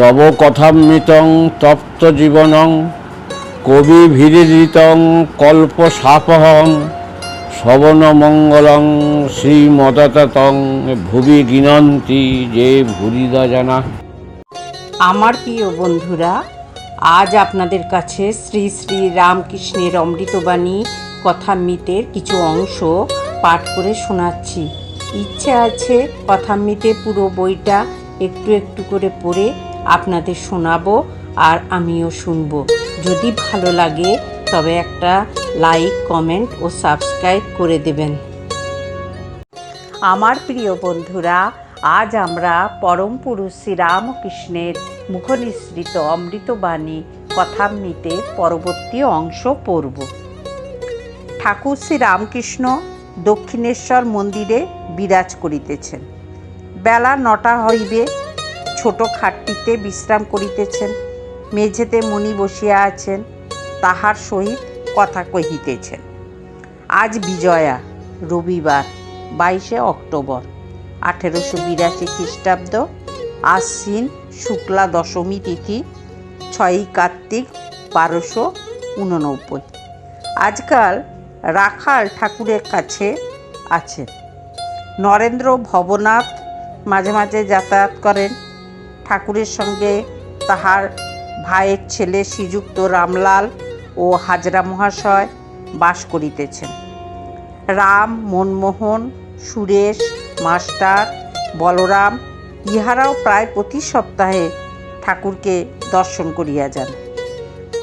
তব কথামৃতং তপ্ত জীবনং, কবি ভিরিতং কল্প সাপহং শবন মঙ্গলং শ্রীমদতং ভুবি গিনন্তি, যে ভুরিদা জানা। আমার প্রিয় বন্ধুরা, আজ আপনাদের কাছে শ্রী শ্রী রামকৃষ্ণের অমৃতবাণী কথামৃতের কিছু অংশ পাঠ করে শোনাচ্ছি। ইচ্ছে আছে কথামৃতে পুরো বইটা একটু একটু করে পড়ে আপনাদের শোনাবো আর আমিও শুনব। যদি ভালো লাগে, তবে একটা লাইক, কমেন্ট ও সাবস্ক্রাইব করে দেবেন। আমার প্রিয় বন্ধুরা, আজ আমরা পরম পুরুষ শ্রীরামকৃষ্ণের মুখনিসৃত অমৃতবাণী কথামৃতে পরবর্তী অংশ পড়ব। ঠাকুর শ্রীরামকৃষ্ণ দক্ষিণেশ্বর মন্দিরে বিরাজ করিতেছেন। বেলা নটা হইবে ছোট খাটটিতে বিশ্রাম করিতেছেন। মেঝেতে মণি বসিয়া আছেন, তাহার সহিত কথা কহিতেছেন। আজ বিজয়া, রবিবার, বাইশে অক্টোবর, আঠেরোশো বিরাশি খ্রিস্টাব্দ, আশ্বিন শুক্লা দশমী তিথি ছয়ই কার্তিক, বারোশো উননব্বই। আজকাল রাখাল ঠাকুরের কাছে আছেন। নরেন্দ্র ভবনাথ মাঝে মাঝে যাতায়াত করেন। ঠাকুরের সঙ্গে তাহার ভাইয়ের ছেলে শ্রীযুক্ত রামলাল ও হাজরা মহাশয় বাস করিতেছেন। রাম, মনমোহন, সুরেশ, মাস্টার, বলরাম ইহারাও প্রায় প্রতি সপ্তাহে ঠাকুরকে দর্শন করিয়া যান।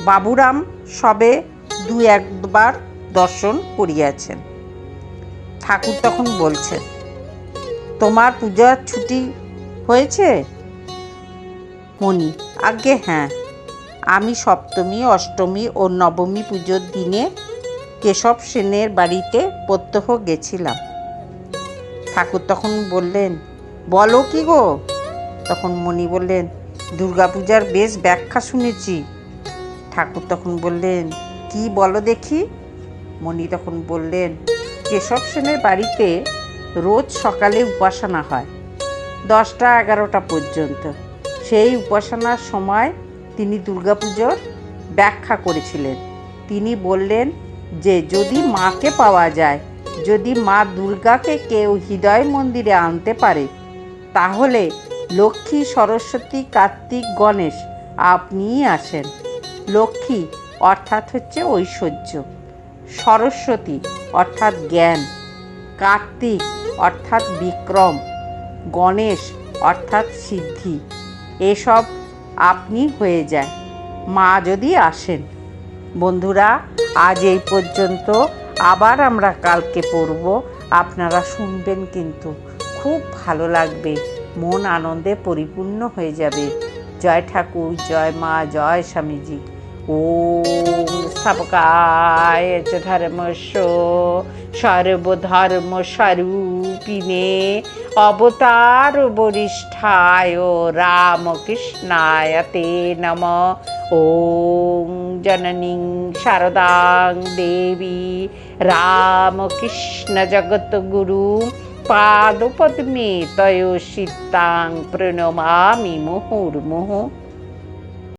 বাবুরাম সবে দু একবার দর্শন করিয়াছেন। ঠাকুর তখন বলছেন, তোমার পূজার ছুটি হয়েছে? মণি। আগে হ্যাঁ। আমি সপ্তমী, অষ্টমী ও নবমী পুজোর দিনে কেশব সেনের বাড়িতে প্রত্যহ গেছিলাম। ঠাকুর তখন বললেন, বলো কি গো? তখন মণি বললেন, দুর্গাপূজার বেশ ব্যাখ্যা শুনেছি। ঠাকুর তখন বললেন, কি বলো দেখি? মণি তখন বললেন, কেশব সেনের বাড়িতে রোজ সকালে উপাসনা হয়, দশটা এগারোটা পর্যন্ত। সেই উপাসনার সময় তিনি দুর্গাপুজোর ব্যাখ্যা করেছিলেন। তিনি বললেন যে, যদি মাকে পাওয়া যায়, যদি মা দুর্গাকে কেউ হৃদয় মন্দিরে আনতে পারে, তাহলে লক্ষ্মী, সরস্বতী, কার্তিক, গণেশ আপনিই আসেন। লক্ষ্মী অর্থাৎ হচ্ছে ঐশ্বর্য। সরস্বতী অর্থাৎ জ্ঞান। কার্তিক অর্থাৎ বিক্রম। গণেশ অর্থাৎ সিদ্ধি। এসব আপনি হয়ে যায় মা যদি আসেন। বন্ধুরা, আজ এই পর্যন্ত আবার আমরা কালকে পড়ব। আপনারা শুনবেন কিন্তু খুব ভালো লাগবে। মন আনন্দে পরিপূর্ণ হয়ে যাবে। জয় ঠাকুর, জয় মা, জয় স্বামীজি। ওম স্থাপকায় চ ধর্মস্য সর্বধর্ম স্বরূপিণে, অবতার বরিষ্ঠায় রামকৃষ্ণায় তে নম। ওম জননীং শারদাং দেবী রামকৃষ্ণ জগৎগুরু পাদপদ্মে তয়োষিতাং প্রণমামি মুহুর্মুহুঃ।